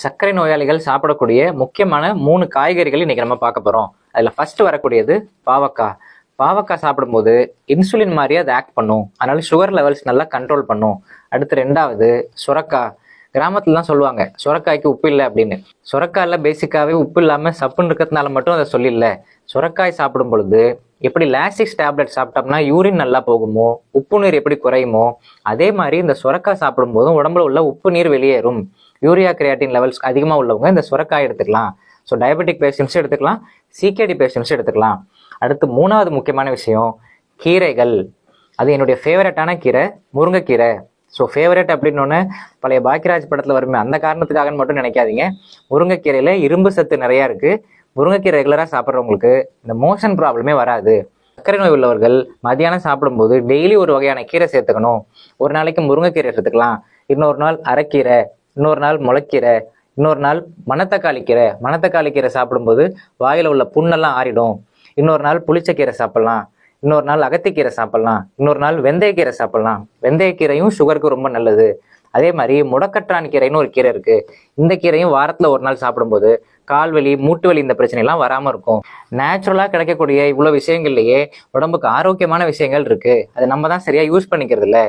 சர்க்கரை நோயாளிகள் சாப்பிடக்கூடிய முக்கியமான மூணு காய்கறிகள் இன்னைக்கு நம்ம பார்க்க போகிறோம் அதில் ஃபஸ்ட்டு வரக்கூடியது பாவக்காய். பாவக்காய் சாப்பிடும்போது இன்சுலின் மாதிரியே அது ஆக்ட் பண்ணும். அதனால சுகர் லெவல்ஸ் நல்லா கண்ட்ரோல் பண்ணும். அடுத்து ரெண்டாவது சுரக்காய் கிராமத்துலலாம் சொல்லுவாங்க சுரக்காய்க்கு உப்பு இல்லை அப்படின்னு. சுரக்காயில் பேசிக்காகவே உப்பு இல்லாமல் சப்புன்னு இருக்கிறதுனால மட்டும் அதை சொல்லிடல. சுரக்காய் சாப்பிடும் பொழுது எப்படி லாசிக்ஸ் டேப்லெட் சாப்பிட்டோம்னா யூரின் நல்லா போகுமோ உப்பு நீர் எப்படி குறையுமோ அதே மாதிரி இந்த சுரக்காய் சாப்பிடும் போதும் உடம்புல உள்ள உப்பு நீர் வெளியேறும். யூரியா கிரியாட்டின் லெவல்ஸ் அதிகமாக உள்ளவங்க இந்த சுரக்காய் எடுத்துக்கலாம். ஸோ டயபெட்டிக் பேஷண்ட்ஸும் எடுத்துக்கலாம் சிகேடி பேஷண்ட்ஸும் எடுத்துக்கலாம். அடுத்து மூணாவது முக்கியமான விஷயம் கீரைகள். அது என்னுடைய ஃபேவரட்டான கீரை முருங்கைக்கீரை. ஸோ ஃபேவரட் அப்படின்னோடனே பழைய பாக்கியராஜ் படத்தில் வருமே அந்த காரணத்துக்காக மட்டும் நினைக்காதீங்க. முருங்கைக்கீரையில் இரும்பு சத்து நிறையா இருக்குது முருங்கைக்கீரை ரெகுலராக சாப்பிட்றவங்களுக்கு இந்த மோஷன் ப்ராப்ளமே வராது. சர்க்கரை நோய் உள்ளவர்கள் மதியானம் சாப்பிடும்போது டெய்லி ஒரு வகையான கீரை சேர்த்துக்கணும். ஒரு நாளைக்கு முருங்கைக்கீரை எடுத்துக்கலாம். இன்னொரு நாள் அரைக்கீரை இன்னொரு நாள் முளைக்கீரை இன்னொரு நாள் மணத்தக்காளி கீரை. மணத்தக்காளி கீரை சாப்பிடும்போது வாயில் உள்ள புண்ணெல்லாம் ஆறிடும். இன்னொரு நாள் புளிச்சக்கீரை சாப்பிட்லாம். இன்னொரு நாள் அகத்திக்கீரை சாப்பிட்லாம். இன்னொரு நாள் வெந்தயக்கீரை சாப்பிட்லாம். வெந்தயக்கீரையும் சுகருக்கு ரொம்ப நல்லது. அதே மாதிரி முடக்கற்றான் கீரைன்னு ஒரு கீரை இருக்குது இந்த கீரையும் வாரத்தில் ஒரு நாள் சாப்பிடும்போது கால் வலி மூட்டு வலி இந்த பிரச்சனை எல்லாம் வராம இருக்கும். நேச்சுரலா கிடைக்கக்கூடிய இவ்வளவு விஷயங்கள்லயே உடம்புக்கு ஆரோக்கியமான விஷயங்கள் இருக்கு. அது நம்ம தான் சரியா யூஸ் பண்ணிக்கிறது இல்லை